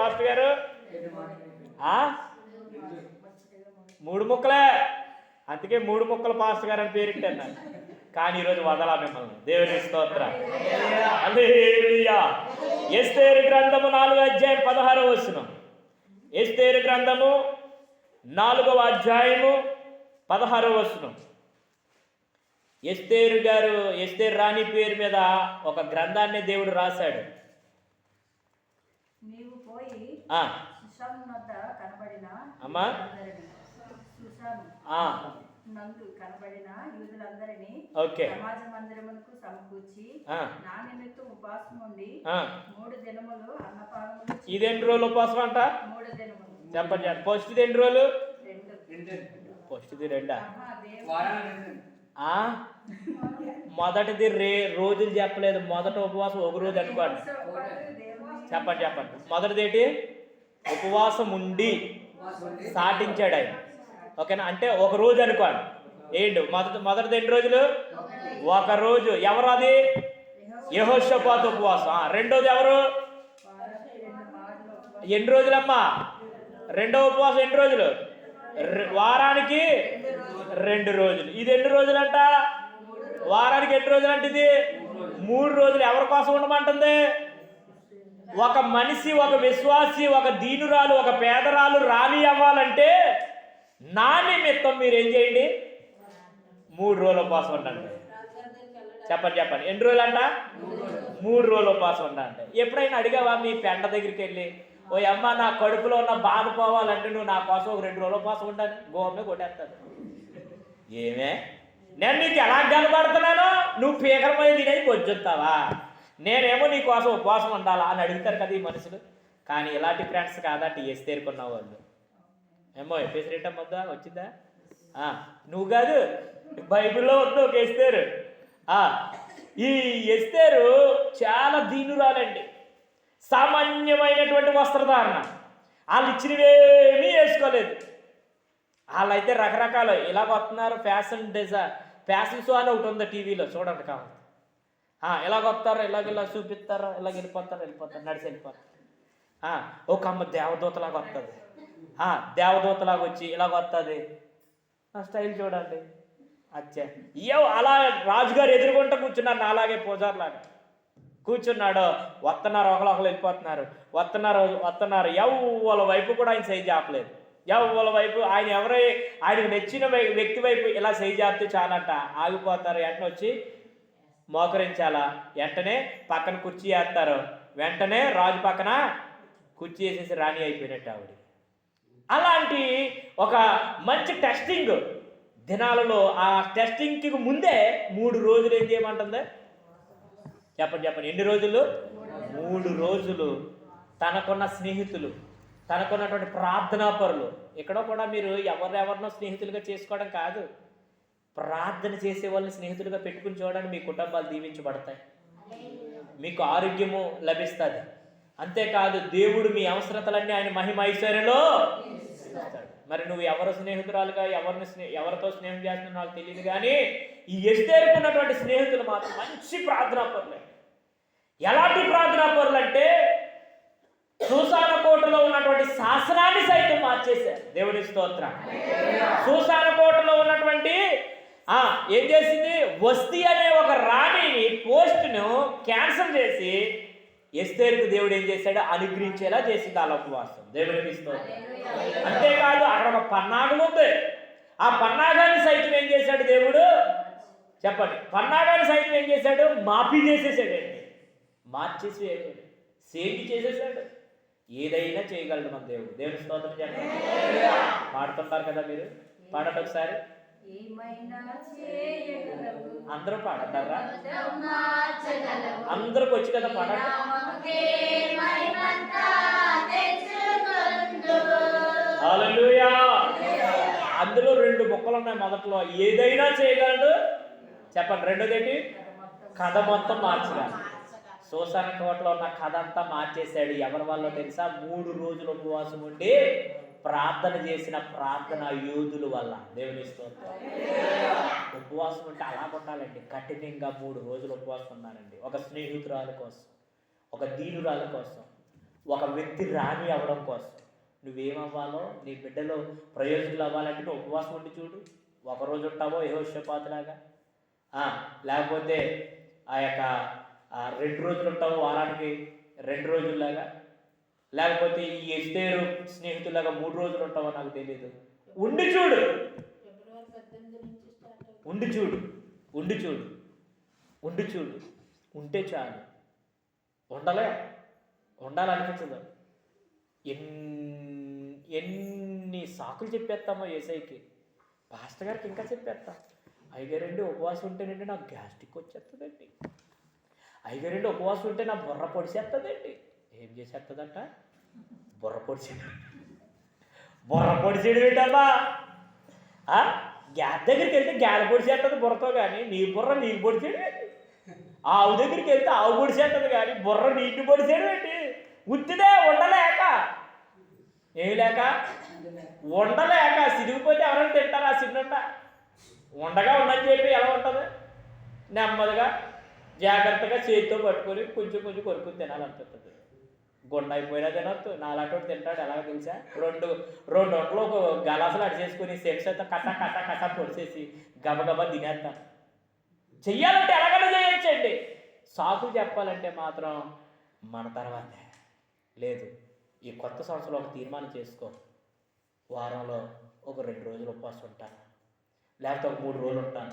Pastor గారు? ఆ? మూడు ముక్కలే. అందుకే మూడు ముక్కల పాస్టర్ గారు అని పేరిట్టాను నాకు. కానీ ఈరోజు వదలా మిమ్మల్ని. దేవుని స్తోత్ర. ఎస్తేరు గ్రంథము నాలుగో అధ్యాయం పదహారవ వచనం. ఎస్తేరు గ్రంథము నాలుగవ అధ్యాయము పదహారవ వచనం. ఎస్తేరు గారు ఎస్తేరు రాణి పేరు మీద ఒక గ్రంథాన్ని దేవుడు రాశాడు నీవు పోయి ఆ, సుషాను వద్ద కనబడిన అమ్మా. నందు కనబడిన యూదులందరినీ ఓకే. సమాజ మందిరమునకు సమకూర్చి ఆ, నా నిమిత్తం ఉండి ఆ. మూడు దినములు అన్నపానములు రోజులు ఉపవాసం అంట? మూడు దినములు. చెప్పండి చెప్పండి. ఫస్ట్ ఎన్ని రోజులు? ఇది రెండా? మొదటిది రే రోజులు చెప్పలేదు. మొదట ఉపవాసం ఒక రోజు అనుకోండి. చెప్పండి చెప్పండి. మొదటిది ఏంటి? ఉపవాసం ఉండి సాటించాడు ఆయన. ఓకేనా? అంటే ఒక రోజు అనుకోండి ఏంటి మొదటి మొదటిది ఎన్ని రోజులు? ఒక రోజు. ఎవరు అది యహోషపాత్ ఉపవాసం. రెండోది ఎవరు? ఎన్ని రోజులమ్మా? రెండో ఉపవాసం ఎన్ని రోజులు? వారానికి రెండు రోజులు. ఇది ఎన్ని రోజులంట? వారానికి ఎన్ని రోజులు అంటే ఇది? మూడు రోజులు. ఎవరి కోసం ఉండమంటుంది? ఒక మనిషి ఒక విశ్వాసి ఒక దీనురాలు ఒక పేదరాలు రాని అవ్వాలంటే నా నిమిత్తం మీరు ఏం చేయండి? మూడు రోజుల ఉపవాసం ఉండండి. చెప్పండి చెప్పండి. ఎన్ని రోజులు అంట మూడు రోజులు ఉపవాసం ఉండండి. ఎప్పుడైనా అడిగావా మీ పెండ దగ్గరికి వెళ్ళి ఓ అమ్మ నా కడుపులో ఉన్న బాధ పోవాలంటే నువ్వు నా కోసం ఒక రెండు రోజుల ఉపవాసం ఉండాలి గోమే కొట్టేస్తాను ఏమే? నేను నీకు ఎలా కనబడుతున్నాను నువ్వు పీకల తినేది కొంచెంతావా నేనేమో నీ కోసం ఉపవాసం ఉండాలా అని అడుగుతారు కదా ఈ మనుషులు. కానీ ఇలాంటి ఫ్రెండ్స్ కాదా? టీఎస్ తేరుకున్న వాళ్ళు. ఏమో ఎఫ్ఎస్ రేటం వద్దా? వచ్చిందా? నువ్వు కాదు బైబిల్లో వద్దు ఒక ఎస్తేరు. ఈ ఎస్తేరు చాలా దీనురాలండి. సామాన్యమైనటువంటి వస్త్రధారణ. వాళ్ళు ఇచ్చినవేమీ వేసుకోలేదు. వాళ్ళైతే రకరకాలు. ఇలా వస్తున్నారు ఫ్యాషన్ డిజైన్ ఫ్యాషన్ షో అని ఒకటి ఉంది టీవీలో. చూడండి కావాలి. ఆ, ఇలాగ వస్తారు ఇలాగ ఇలా చూపిస్తారు ఇలాగ వెళ్ళిపోతారు వెళ్ళిపోతారు నడిచి వెళ్ళిపోతారు. ఒక అమ్మ దేవదూతలాగా వస్తుంది. దేవదూతలాగా వచ్చి ఇలాగ వస్తుంది. ఆ స్టైల్ చూడండి. అచ్చా. ఏవో అలా రాజుగారు ఎదురుకుంటూ కూర్చున్నారు నాలాగే పూజారులాగా. కూర్చున్నాడు వస్తున్నారు ఒకరు ఒకరు వెళ్ళిపోతున్నారు. వస్తున్నారు వస్తున్నారు. ఎవరి వైపు కూడా ఆయన సైజ్ ఆపలేదు. ఎవరి వైపు ఆయన ఎవరై ఆయనకు నచ్చిన వ్యక్తి వైపు ఇలా సైజ్ ఆపితే చాలంట. ఆగిపోతారు వెంటనే వచ్చి మోకరించాలా? వెంటనే పక్కన కుర్చీ వేస్తారు వెంటనే రాజు పక్కన కుర్చీ వేసేసి రాణి అయిపోయినట్టు ఆవిడ. అలాంటి ఒక మంచి టెస్టింగ్ దినాలలో ఆ టెస్టింగ్కి ముందే మూడు రోజులు ఏం చేయమంటుంది? చెప్పండి చెప్పండి. ఎన్ని రోజులు? మూడు రోజులు. తనకున్న స్నేహితులు తనకున్నటువంటి ప్రార్థనా పరులు ఇక్కడ కూడా మీరు ఎవరెవరినో స్నేహితులుగా చేసుకోవడం కాదు. ప్రార్థన చేసే వాళ్ళని స్నేహితులుగా పెట్టుకుని చూడండి మీ కుటుంబాలు దీవించబడతాయి. మీకు ఆరోగ్యము లభిస్తుంది. అంతేకాదు దేవుడు మీ అవసరతలన్నీ ఆయన మహిమ ఐశ్వర్యలో మరి నువ్వు ఎవరు స్నేహితురాలుగా ఎవరిని స్నే ఎవరితో స్నేహం చేస్తున్నావు నాకు తెలియదు కానీ ఈ ఎస్తేరుకున్నటువంటి స్నేహితులు మాత్రం మంచి ప్రార్థనా పరులే. ఎలాంటి ప్రార్థనా పరులు అంటే సూసాన కోటలో ఉన్నటువంటి శాసనాన్ని సైతం మార్చేశారు. దేవుని స్తోత్రం. సూసాన కోటలో ఉన్నటువంటి ఏం చేసింది? వస్తి అనే ఒక రాణిని పోస్ట్ను క్యాన్సిల్ చేసి ఎస్తేరుకు దేవుడు ఏం చేశాడు? అనుగ్రహించేలా చేసింది వాళ్ళ ఉపవాసం దేవునికి స్తోత్రం. అంతేకాదు అక్కడ ఒక పన్నాగం ఉంది. ఆ పన్నాగాన్ని సైతం ఏం చేశాడు దేవుడు? చెప్పండి. పన్నాగాన్ని సైతం ఏం చేశాడు? మాఫీ చేసేసాడండి మార్చేసి సేఫ్టీ చేసేసాడు. ఏదైనా చేయగలడు మన దేవుడు. దేవుని స్తోత్రం చెప్పండి. పాడుతుంటారు కదా మీరు? పాడండి ఒకసారి. అందరూ పాడతారా? అందరికి వచ్చి కదా. హల్లెలూయా. అందులో రెండు ముక్కలు ఉన్నాయి మొదట్లో. ఏదైనా చేయగలడు? చెప్పండి రెండోది ఏంటి కథ మొత్తం మార్చగలడు సోసాన కోటలో ఉన్న కథ అంతా మార్చేశాడు. ఎవరి వల్ల తెలుసా? మూడు రోజులు ఉపవాసం ఉండి ప్రార్థన చేసిన ప్రార్థన యోధుల వల్ల. దేవుని స్తోత్రం. ఉపవాసం అంటే అలా ఉండాలండి కఠినంగా మూడు రోజులు ఉపవాసం ఉన్నారండి ఒక స్నేహితురాల కోసం ఒక దీనురాల కోసం ఒక వ్యక్తి రాణి అవ్వడం కోసం. నువ్వేమవ్వాలో నీ బిడ్డలో ప్రయోజనాలు అవ్వాలంటే నువ్వు ఉపవాసం ఉండి చూడు. ఒకరోజు ఉంటావో ఏవో లేకపోతే ఆ యొక్క రెండు రోజులు ఉంటావో వారానికి రెండు రోజుల్లాగా. లేకపోతే ఈ ఎస్తేరు స్నేహితులాగా మూడు రోజులు ఉంటావో నాకు తెలియదు ఉండి చూడు. ఉండి చూడు. ఉండి చూడు. ఉండి చూడు. ఉంటే చాలు. ఉండలే. ఉండాలనిపించదు. ఎన్ని ఎన్ని సాకులు చెప్పేస్తామో ఏసైకి. పాస్టర్ గారికి ఇంకా చెప్పేస్తాం. అయ్యగారండి ఉపవాసం ఉంటేనండి నాకు గ్యాస్ట్రిక్ వచ్చేస్తుందండి. అయ్యగారండి ఉపవాసం ఉంటే నా బుర్ర పొడిచేస్తుందండి ఏం చేసేస్తుందంట బుర్ర పొడిచేది బుర్ర పొడిచేడు ఏంటమ్మా? ఆ? గ్యాస్ దగ్గరికి వెళ్తే గ్యాల పొడిచేస్తుంది బుర్రతో కానీ నీ బుర్ర నీకు పొడిచేడు ఆవు దగ్గరికి వెళ్తే ఆవు పొడిచేస్తుంది కానీ బుర్ర నీటిని పొడిచేడు ఏంటి? ఉత్తిదే ఉండలేక ఏమి లేక? ఉండలేక సిరిగిపోతే ఎవరైనా తింటారా? ఆ సిన్నంట ఉండగా ఉండని చెప్పి ఎలా ఉంటుంది? నెమ్మదిగా జాగ్రత్తగా చేతితో పట్టుకొని కొంచెం కొంచెం కొరుకుని తినాలనిపిస్తుంది గుండె అయిపోయినా తినొద్దు. నాలాంటి తింటాడు ఎలాగ తెలుసా? రెండు రెండు వంటలు ఒక గలాసులు అడిచేసుకుని సెక్స్ అయితే కస కస కస పొడిచేసి గబగబా తినేస్తాం చెయ్యాలంటే ఎలాగైనా చేయొచ్చండి సాకులు చెప్పాలంటే మాత్రం మన తర్వాతే. లేదు ఈ కొత్త సంవత్సరంలో ఒక తీర్మానం చేసుకో. వారంలో ఒక రెండు రోజులు ఉపవాసం ఉంటాను లేకపోతే ఒక మూడు రోజులు ఉంటాను.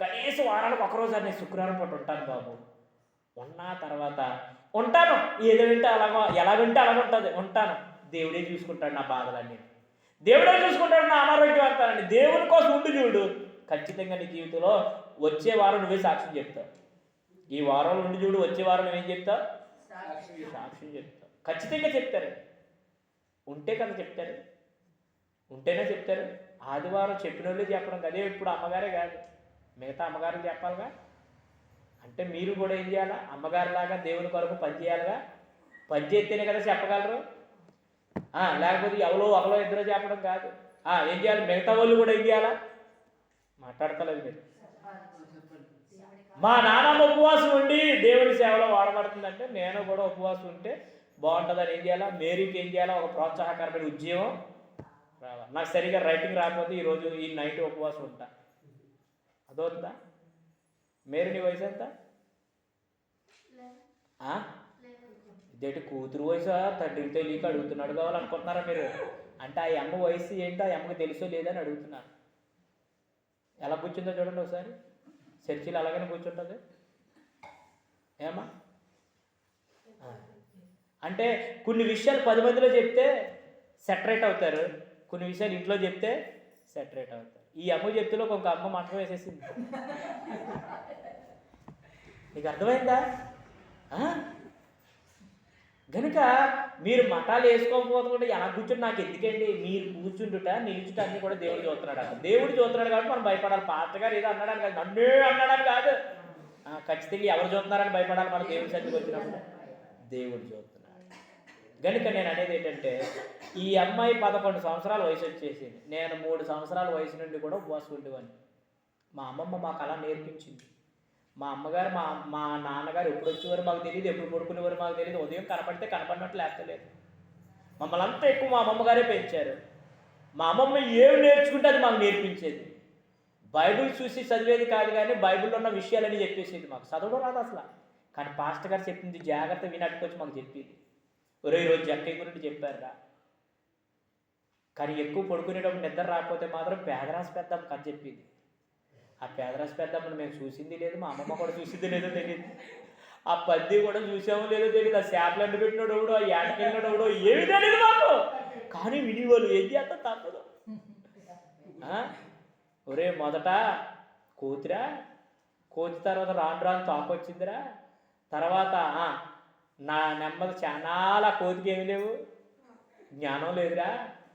కనీసం వారానికి ఒక రోజు శుక్రవారం పూట ఉంటాను బాబు. ఉన్న తర్వాత ఉంటాను. ఏదో వింటే అలాగో ఎలా వింటే అలాగ ఉంటుంది. ఉంటాను. దేవుడే చూసుకుంటాడు నా బాధలన్నీ. దేవుడే చూసుకుంటాడు నా అనారోగ్యం అంటానండి దేవుని కోసం ఉండి చూడు ఖచ్చితంగా నీ జీవితంలో వచ్చే వారం నువ్వే సాక్ష్యం చెప్తావు. ఈ వారంలో ఉండి చూడు వచ్చే వారం నువ్వేం చెప్తావు? సాక్ష్యం. చెప్తావు. ఖచ్చితంగా చెప్తారు. ఉంటే కదా చెప్తారు. ఉంటేనే చెప్తారు. ఆదివారం చెప్పిన వాళ్ళే చెప్పడం. అదే ఇప్పుడు అమ్మగారే కాదు. మిగతా అమ్మగారు చెప్పాలిగా? అంటే మీరు కూడా ఏం చేయాలా? అమ్మగారిలాగా దేవుని కొరకు పని పనిచేస్తేనే కదా చెప్పగలరు? లేకపోతే ఎవరో ఒకలో ఇద్దరు చెప్పడం కాదు. ఏం చేయాలి? మిగతా వాళ్ళు కూడా ఏం చేయాలా? మాట్లాడతలేదు మీరు. మా నాన్నమ్మ ఉపవాసం ఉండి దేవుని సేవలో వాడబడుతుందంటే నేను కూడా ఉపవాసం ఉంటే బాగుంటుందని ఏం చేయాలా? మేరీకి ఏం చేయాలా? ఒక ప్రోత్సాహకరమైన ఉద్యమం రావాలి. నాకు సరిగా రైటింగ్ రాకపోతే ఈరోజు ఈ నైట్ ఉపవాసం ఉంటా. అదవుతుందా మేరీ నీ వయసు ఎంత? ఆ? ఇదేంటి కూతురు వయసు? తండ్రికి తెలియక అడుగుతున్నాడు కావాలనుకుంటున్నారా మీరు? అంటే ఆ అమ్మ వయసు ఏంటో ఆ అమ్మకి తెలుసో లేదని అడుగుతున్నారు ఎలా కూర్చుందో చూడండి ఒకసారి. చర్చిలో అలాగనే కూర్చుంటుంది. ఏమా. అంటే కొన్ని విషయాలు పది మందిలో చెప్తే సెటరేట్ అవుతారు. కొన్ని విషయాలు ఇంట్లో చెప్తే సెటరేట్ అవుతారు. ఈ అమ్మ చెప్తేలో ఒక అమ్మ మంటం వేసేసింది. నీకు అర్థమైందా? కనుక గనుక మీరు మఠాలు వేసుకోకపోతుంటే ఎలా కూర్చుని నాకు ఎందుకండి? మీరు కూర్చుంటుట నిలుచుట అన్ని కూడా దేవుడు చూస్తున్నాడు అక్కడ దేవుడు చూస్తున్నాడు కాబట్టి మనం భయపడాలి. పాత్ర ఏదో అన్నాడని కాదు. నన్నే అన్నాడని కాదు. ఖచ్చితంగా ఎవరు చూస్తున్నారని భయపడాలి మన దేవుడి సన్నిధికి వచ్చినప్పుడు. దేవుడు చూస్తున్నాడు. గనుక నేను అనేది ఏంటంటే ఈ అమ్మాయి పదకొండు సంవత్సరాల వయసు వచ్చేసింది. నేను మూడు సంవత్సరాల వయసు నుండి కూడా ఉపవాసం ఉండేవాడిని. మా అమ్మమ్మ మాకు అలా నేర్పించింది. మా అమ్మగారు మా మా నాన్నగారు ఎప్పుడు వచ్చేవారు మాకు తెలియదు ఎప్పుడు పడుకునేవారు మాకు తెలియదు ఉదయం కనపడితే కనపడినట్లు లేస్తలేదు. మమ్మల్ని అంతా ఎక్కువ మా అమ్మమ్మగారే పెంచారు. మా అమ్మమ్మ ఏమి నేర్చుకుంటే అది మాకు నేర్పించేది. బైబిల్ చూసి చదివేది కాదు కానీ బైబిల్లో ఉన్న విషయాలని చెప్పేసేది మాకు. చదవడం రాదు అసలు. కానీ పాస్టర్ గారు చెప్పింది జాగ్రత్త వినట్టుకొచ్చి మాకు చెప్పింది. ఒరే ఈరోజు జక్కయ్య గురించి చెప్పారురా. కానీ ఎక్కువ పడుకునేటప్పుడు నిద్ర రాకపోతే మాత్రం పేదరాశి పెద్దమ్మ కథ చెప్పింది. ఆ పేదరాశి పెద్దమ్మని మేము చూసింది లేదు మా అమ్మమ్మ కూడా చూసింది లేదో తెలియదు ఆ పద్ది కూడా చూసామో లేదో తెలియదు ఆ చేపలు ఎండు పెట్టినాడు ఎవడో ఆ ఏటకెళ్ళినాడు ఎవడో ఏమి తెలియదు మాకు. కానీ వినివాళ్ళు ఏం చేస్తా తప్పదు. ఒరే మొదట కోతిరా కోతి తర్వాత రాను రాను తాకొచ్చిందిరా. తర్వాత నా నెమ్మది చాలా కోతికి ఏమి లేవు. జ్ఞానం లేదురా.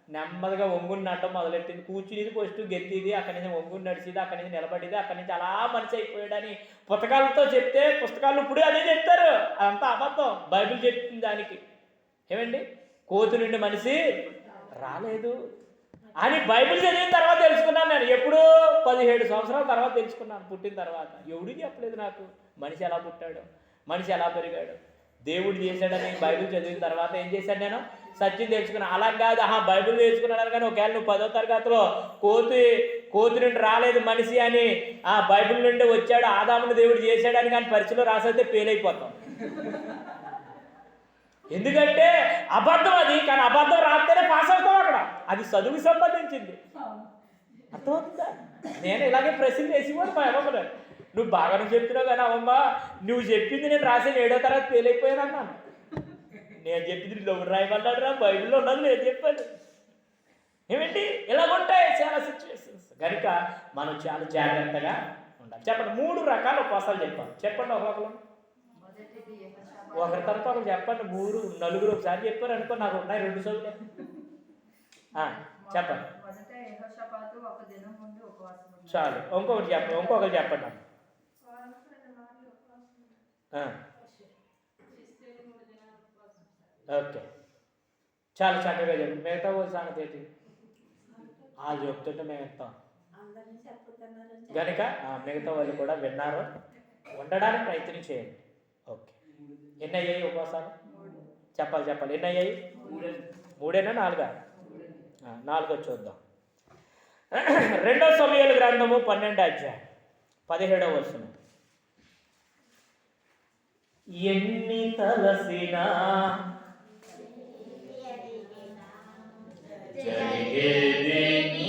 నెమ్మదిగా ఒంగుని నడటం మొదలెట్టింది. కూర్చునేది ఫస్ట్ గెత్తిది అక్కడి నుంచి ఒంగుని నడిచేది అక్కడి నుంచి నిలబడేది అక్కడి నుంచి అలా మనిషి అయిపోయాడని పుస్తకాలతో చెప్తే పుస్తకాలు ఇప్పుడు అదే చెప్తారు. అదంతా అబద్ధం. బైబిల్ చెప్తుంది దానికి. ఏమండి? కోతి నుండి మనిషి రాలేదు అని బైబిల్ చదివిన తర్వాత తెలుసుకున్నాను నేను. ఎప్పుడూ పదిహేడు సంవత్సరాల తర్వాత తెలుసుకున్నాను. పుట్టిన తర్వాత. ఎవడూ చెప్పలేదు నాకు. మనిషి ఎలా పుట్టాడు? మనిషి ఎలా పెరిగాడు? దేవుడు చేశాడని బైబిల్ చదివిన తర్వాత ఏం చేశాను నేను? సత్యం తెలుసుకున్నాను అలా కాదు ఆహా బైబిల్ తెలుసుకున్నాను కానీ ఒకవేళ నువ్వు పదో తరగతిలో కోతి కోతి నుండి రాలేదు మనిషి అని ఆ బైబిల్ నుండి వచ్చాడు ఆదాముని దేవుడు చేశాడని కానీ పరీక్షలో రాసైతే ఫెయిల్ అయిపోతాం. ఎందుకంటే అబద్ధం అది కానీ అబద్ధం రాస్తేనే పాస్ అవుతాం అక్కడ. అది చదువుకి సంబంధించింది. అర్థమవుతుందా? నేను ఇలాగే ప్రశ్న వేసి కూడా నువ్వు బాగానే చెప్తున్నావు కానీ అమ్మమ్మ నువ్వు చెప్పింది నేను రాసిన ఏడో తరగతి అన్నాను. నేను చెప్పింది నీళ్ళు ఎవరు రాయమన్నాడు రా బైబిల్లో ఉన్నది నేను చెప్పాను. ఏమిటి ఇలా ఉంటాయి చాలా సిచ్యువేషన్స్ కనుక మనం చాలా జాగ్రత్తగా ఉండాలి. చెప్పండి మూడు రకాల ఉపవాసాలు చెప్పాలి. చెప్పండి ఒక్కొక్కరు. ఒకరి తర్వాత ఒకరు చెప్పండి మూడు నలుగురు ఒకసారి చెప్పారు అనుకో నాకు ఉన్నాయి రెండు సౌలు చెప్పండి. చాలు. ఇంకొకటి చెప్పండి ఇంకొకరు చెప్పండి ఓకే. చాలా చక్కగా చెప్పండి మిగతా వాళ్ళ సంగతి ఏంటి? వాళ్ళు చెప్తుంటే మేము ఇస్తాం కనుక ఆ, మిగతా వాళ్ళు కూడా విన్నారు. ఉండడానికి ప్రయత్నం చేయండి. ఓకే. ఎన్ని అయ్యాయి ఉపవాసాలు? చెప్పాలి చెప్పాలి. ఎన్ని అయ్యాయి మూడేనా నాలుగా? నాలుగో చూద్దాం. రెండో సమయాల గ్రంథము పన్నెండు అధ్యాయం. పదిహేడవ వచనం. ఎన్ని తలసిన. జరిగేదేమి